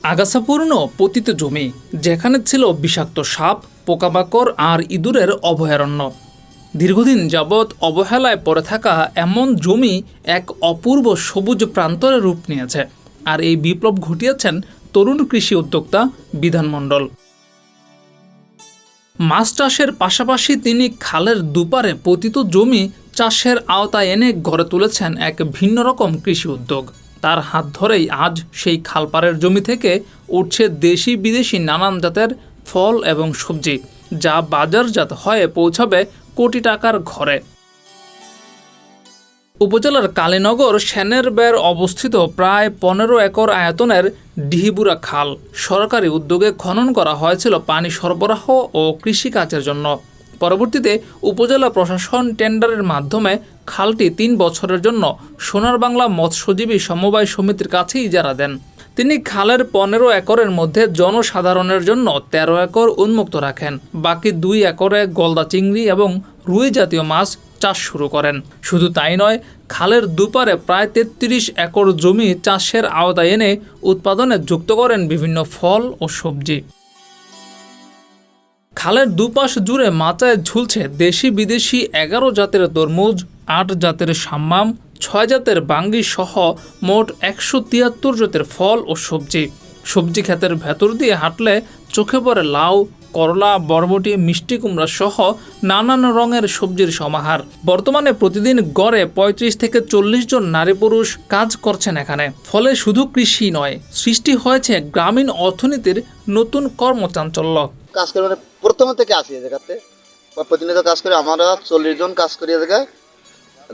আগাছাপূর্ণ পতিত জমি, যেখানে ছিল বিষাক্ত সাপ, পোকামাকড় আর ইঁদুরের অভয়ারণ্য। দীর্ঘদিন যাবৎ অবহেলায় পড়ে থাকা এমন জমি এক অপূর্ব সবুজ প্রান্তরে রূপ নিয়েছে আর এই বিপ্লব ঘটিয়েছেন তরুণ কৃষি উদ্যোক্তা বিধানমণ্ডল মাছ চাষের পাশাপাশি তিনি খালের দুপারে পতিত জমি চাষের আওতায় এনে গড়ে তুলেছেন এক ভিন্ন রকম কৃষি উদ্যোগ। তার হাত ধরেই আজ সেই খালপাড়ের জমি থেকে উঠছে দেশি বিদেশি নানান জাতের ফল এবং সবজি, যা বাজারজাত হয়ে পৌঁছাবে কোটি টাকার ঘরে। উপজেলার কালীনগর সেনের বের অবস্থিত প্রায় পনেরো একর আয়তনের ডিহিবুরা খাল। সরকারি উদ্যোগে খনন করা হয়েছিল পানি সরবরাহ ও কৃষিকাজের জন্য। পরবর্তীতে উপজেলা প্রশাসন টেন্ডারের মাধ্যমে খালটি তিন বছরের জন্য সোনার বাংলা মৎস্যজীবী সমবায় সমিতির কাছে ইজারা দেন। তিনি খালের পনেরো একরের মধ্যে জনসাধারণের জন্য তেরো একর উন্মুক্ত রাখেন। বাকি দুই একরে গলদা চিংড়ি এবং রুই জাতীয় মাছ চাষ শুরু করেন। শুধু তাই নয়, খালের দুপারে প্রায় তেত্রিশ একর জমি চাষের আওতায় এনে উৎপাদনে যুক্ত করেন বিভিন্ন ফল ও সবজি। খালের দুপাশ জুড়ে মাচায় ঝুলছে দেশি বিদেশি এগারো জাতের তরমুজ, আট জাতের সাম্মাম, ছয় জাতের বাঙ্গি সহ মোট একশো তিয়াত্তর জাতের ফল ও সবজি। সবজি ক্ষেতের ভেতর দিয়ে হাঁটলে চোখে পড়ে লাউ, করলা, বরবটি, মিষ্টি কুমড়া সহ নানান রঙের সবজির সমাহার। বর্তমানে প্রতিদিন গড়ে পঁয়ত্রিশ থেকে চল্লিশ জন নারী পুরুষ কাজ করছেন এখানে। ফলে শুধু কৃষি নয়, সৃষ্টি হয়েছে গ্রামীণ অর্থনীতির নতুন কর্মচাঞ্চল্য। কাজ করে মানে প্রথম থেকে আসি এ জায়গাতে। বা প্রতিনিয়ত কাজ করে আমরা চল্লিশ জন কাজ করি এই জায়গায়।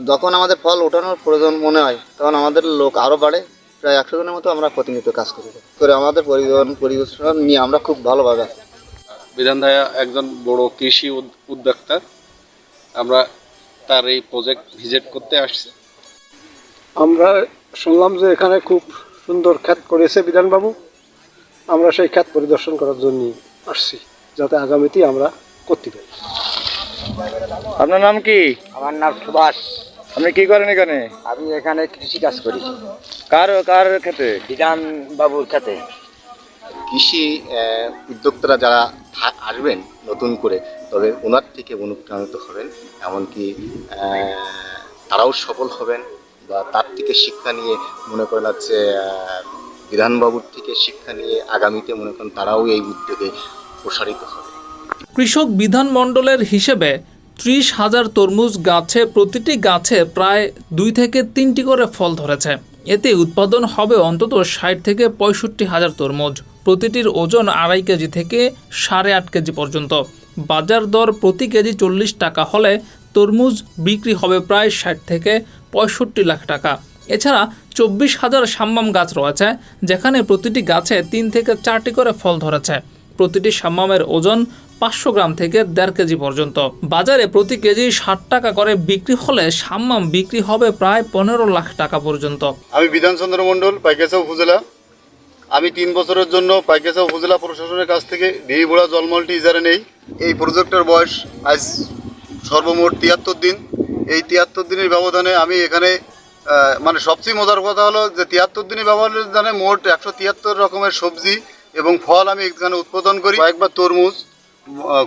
যখন আমাদের ফল ওঠানোর প্রয়োজন মনে হয় তখন আমাদের লোক আরও বাড়ে। প্রায় একশো জনের মতো আমরা প্রতিনিয়ত কাজ করি। করে আমাদের পরিবহন পরিবেশন নিয়ে আমরা খুব ভালোভাবে আছি। বিধান ভাইয়া একজন বড় কৃষি উদ- উদ্যোক্তা। আমরা তার এই প্রজেক্ট ভিজিট করতে আসছি। আমরা শুনলাম যে এখানে খুব সুন্দর খ্যাত করেছে বিধানবাবু। আমরা সেই খ্যাত পরিদর্শন করার জন্য আসছি যাতে আগামীতে আমরা করতে পারি। আপনার নাম কি? আমার নাম সুভাষ। আপনি কি করেন এখানে? আমি এখানে কৃষি কাজ করি। কার কার ক্ষেত্রে বিধান বাবুর সাথে কৃষি উদ্যোক্তারা যারা আসবেন নতুন করে তবে ওনার থেকে অনুপ্রাণিত হবেন এমনকি তারাও সফল হবেন বা তার থেকে শিক্ষা নিয়ে মনে করেন হচ্ছে বিধানবাবুর থেকে শিক্ষা নিয়ে আগামীতে মনে করেন তারাও এই উদ্যোগে প্রসারিত হবে। কৃষক বিধান মণ্ডলের হিসেবে ত্রিশ হাজার তরমুজ গাছে, প্রতিটি গাছে প্রায় দুই থেকে তিনটি করে ফল ধরেছে। এতে উৎপাদন হবে অন্তত ষাট থেকে পঁয়ষট্টি হাজার তরমুজ। প্রতিটির ওজন আড়াই কেজি থেকে সাড়ে আট কেজি পর্যন্ত। বাজার দর প্রতি কেজি চল্লিশ টাকা হলে তরমুজ বিক্রি হবে প্রায় ষাট থেকে পঁয়ষট্টি লাখ টাকা। এছাড়া চব্বিশ হাজার সাম্মাম গাছ রয়েছে, যেখানে প্রতিটি গাছে তিন থেকে চারটি করে ফল ধরেছে। প্রতিটি সাম্মামের ওজন পাঁচশো গ্রাম থেকে দেড় কেজি পর্যন্ত। বাজারে প্রতি কেজি ষাট টাকা করে বিক্রি হলে সাম্মাম বিক্রি হবে প্রায় পনেরো লাখ টাকা পর্যন্ত। আমি বিধানচন্দ্র মণ্ডল পাইকেসা উপজেলা। আমি তিন বছরের জন্য পাইকেসা উপজেলা প্রশাসনের কাছ থেকে ভিড়িবোড়া জলমলটি ইজারে নেই। এই প্রজেক্টের বয়স আজ সর্বমোট তিয়াত্তর দিন। এই তিয়াত্তর দিনের ব্যবধানে আমি এখানে মানে সবচেয়ে মজার কথা হলো যে তিয়াত্তর দিনের ব্যবধানে মোট একশো তিয়াত্তর রকমের সবজি এবং ফল আমি এখানে উৎপাদন করি। কয়েকবার তরমুজ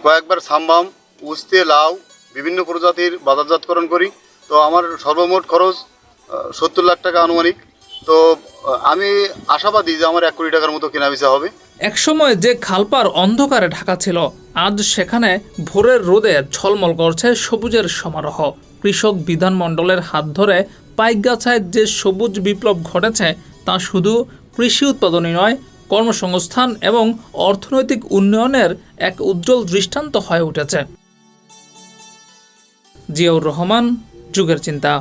কয়েকবার সাম্বাম, উস্তে, লাউ, বিভিন্ন প্রজাতির বাজারজাতকরণ করি। তো আমার সর্বমোট খরচ সত্তর লাখ টাকা আনুমানিক। তো আমি আশাবাদী যে আমার এক কোটি টাকার মতো কেনা বেচা হবে। একসময় যে খালপার অন্ধকারে ঢাকা ছিল, আজ সেখানে ভোরের রোদে ঝলমল করছে সবুজের সমারোহ। কৃষক বিধানমণ্ডলের হাত ধরে পাইকগাছায় যে সবুজ বিপ্লব ঘটেছে, তা শুধু কৃষি উৎপাদনই নয়, কর্মসংস্থান এবং অর্থনৈতিক উন্নয়নের এক উজ্জ্বল দৃষ্টান্ত হয়ে উঠেছে। জিয়াউর রহমান, যুগের চিন্তা।